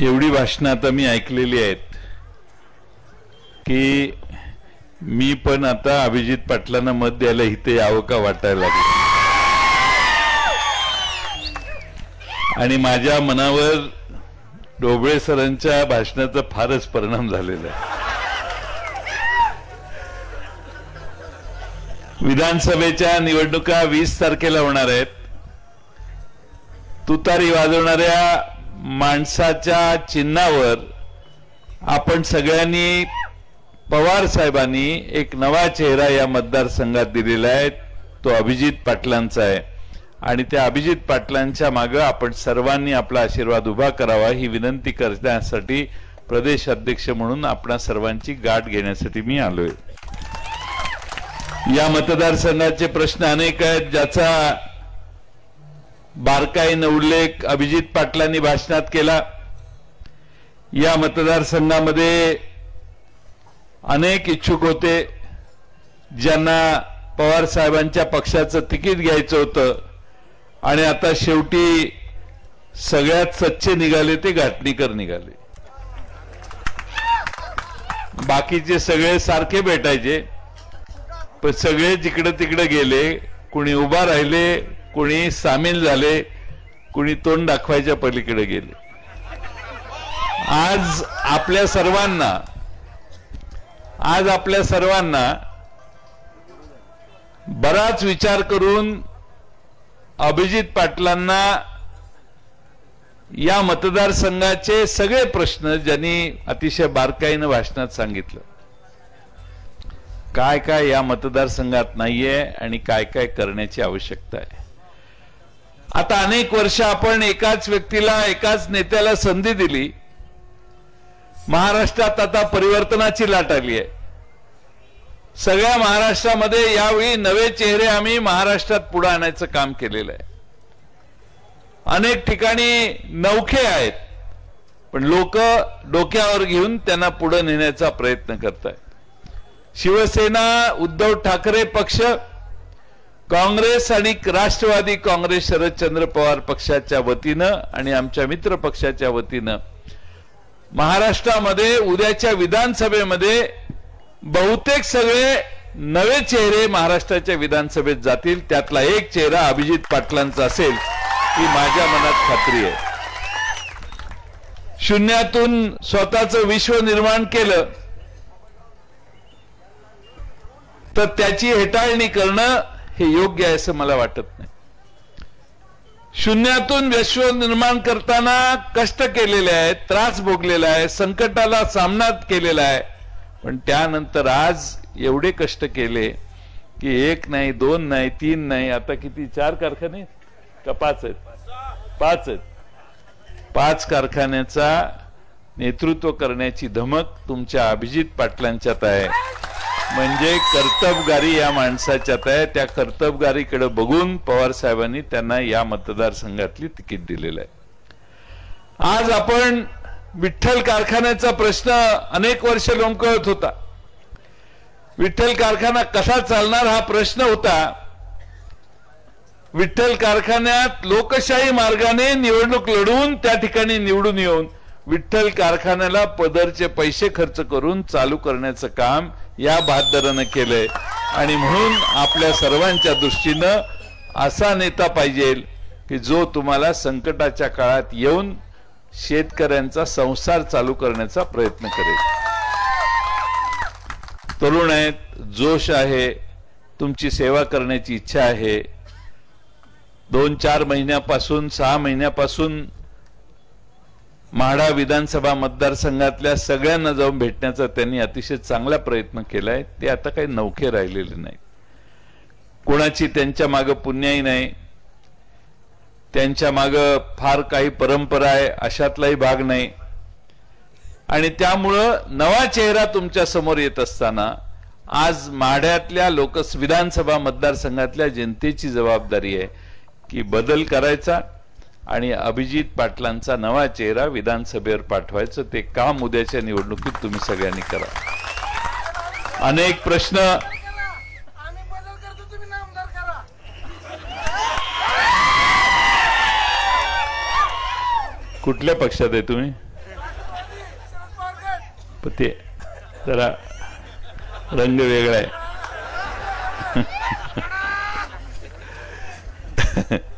एवढी भाषणं आता मी ऐकलेली आहेत की मी पण आता अभिजित पाटलांना मत द्यायला इथे यावं का वाटायला लागलं? आणि माझ्या मनावर डोबळे सरांच्या भाषणाचा फारच परिणाम झालेला आहे. विधानसभेच्या निवडणुका वीस तारखेला होणार आहेत. तुतारी वाजवणाऱ्या माणसाच्या चिन्हावर आपण सगळ्यांनी पवार साहेबांनी एक नवा चेहरा या मतदारसंघात दिलेला आहे. तो अभिजित पाटलांचा आहे. आणि त्या अभिजित पाटलांच्या मागं आपण सर्वांनी आपला आशीर्वाद उभा करावा ही विनंती करण्यासाठी प्रदेश अध्यक्ष म्हणून आपणा सर्वांची गाठ घेण्यासाठी मी आलोय. या मतदारसंघाचे प्रश्न अनेक आहेत ज्याचा बारकाईनं उल्लेख अभिजित पाटलांनी भाषणात केला. या मतदारसंघामध्ये अनेक इच्छुक होते. ज्यांना पवार साहेबांच्या पक्षाचं तिकीट घ्यायचं होतं. आणि आता शेवटी सगळ्यात सच्चे निघाले ते घाटणीकर निघाले. बाकीचे सगळे सारखे भेटायचे. पण सगळे जिकडे तिकडे गेले कुणी उभा राहिले कुणी सामील झाले कुणी तोंड दाखवायच्या पलीकडे गेले. आज आपल्या सर्वांना आज आपल्या सर्वांना बराच विचार करून अभिजित पाटलांना या मतदारसंघाचे सगळे प्रश्न ज्यांनी अतिशय बारकाईनं भाषणात सांगितलं. काय काय या मतदारसंघात नाहीये आणि काय काय करण्याची आवश्यकता आहे. आता अनेक वर्ष आपण एकाच व्यक्तीला एकाच नेत्याला संधी दिली. महाराष्ट्रात आता परिवर्तनाची लाट आली आहे. सगळ्या महाराष्ट्रामध्ये यावेळी नवे चेहरे आम्ही महाराष्ट्रात पुढे आणायचं काम केलेलं आहे. अनेक ठिकाणी नौखे आहेत पण लोक डोक्यावर घेऊन त्यांना पुढे नेण्याचा प्रयत्न करतायत. शिवसेना उद्धव ठाकरे पक्ष काँग्रेस आणि राष्ट्रवादी काँग्रेस शरदचंद्र पवार पक्षाच्या वतीनं आणि आमच्या मित्र पक्षाच्या वतीनं महाराष्ट्रामध्ये उद्याच्या विधानसभेमध्ये बहुतेक सगळे नवे चेहरे महाराष्ट्राच्या विधानसभेत जातील. त्यातला एक चेहरा अभिजित पाटलांचा असेल ही माझ्या मनात खात्री आहे. शून्यातून स्वतःचं विश्व निर्माण केलं तर त्याची हेटाळणी करणं हे योग्य आहे असं मला वाटत नाही. शून्यातून विश्व निर्माण करताना कष्ट केलेले आहेत त्रास भोगलेला आहे संकटाला सामना केलेला आहे. पण त्यानंतर आज एवढे कष्ट केले की एक नाही दोन नाही तीन नाही आता किती चार कारखाने? का पाच आहेत? पाच आहेत. पाच कारखान्याचा नेतृत्व करण्याची धमक तुमच्या अभिजित पाटलांच्यात आहे. म्हणजे कर्तबगारी या माणसाच्यात आहे. त्या कर्तबगारीकडे बघून पवार साहेबांनी त्यांना या मतदारसंघातली तिकीट दिलेलं आहे. आज आपण विठ्ठल कारखान्याचा प्रश्न अनेक वर्ष लोंकळत होता. विठ्ठल कारखाना कसा चालणार हा प्रश्न होता. विठ्ठल कारखान्यात लोकशाही मार्गाने निवडणूक लढवून त्या ठिकाणी निवडून येऊन विठ्ठल कारखान्याला पदरचे पैसे खर्च करून चालू करण्याचं काम या बहादरानं केलंय. आणि म्हणून आपल्या सर्वांच्या दृष्टीनं असा नेता पाहिजे की जो तुम्हाला संकटाच्या काळात येऊन शेतकऱ्यांचा संसार चालू करण्याचा प्रयत्न करेल. तरुण आहेत जोश आहे तुमची सेवा करण्याची इच्छा आहे. दोन चार महिन्यापासून सहा महिन्यापासून म्हाडा विधानसभा मतदारसंघातल्या सगळ्यांना जाऊन भेटण्याचा त्यांनी अतिशय चांगला प्रयत्न केलाय. ते आता काही नौखे राहिलेले नाही कोणाची त्यांच्या मागं पुण्याही नाही. त्यांच्या मागं फार काही परंपरा आहे अशातलाही भाग नाही. आणि त्यामुळं नवा चेहरा तुमच्यासमोर येत असताना आज माढ्यातल्या लोकस विधानसभा मतदारसंघातल्या जनतेची जबाबदारी आहे की बदल करायचा आणि अभिजित पाटलांचा नवा चेहरा विधानसभेवर पाठवायचं ते काम उद्याच्या निवडणुकीत तुम्ही सगळ्यांनी करा. अनेक प्रश्न. कुठल्या पक्षात आहे तुम्ही? ते जरा रंग वेगळा आहे.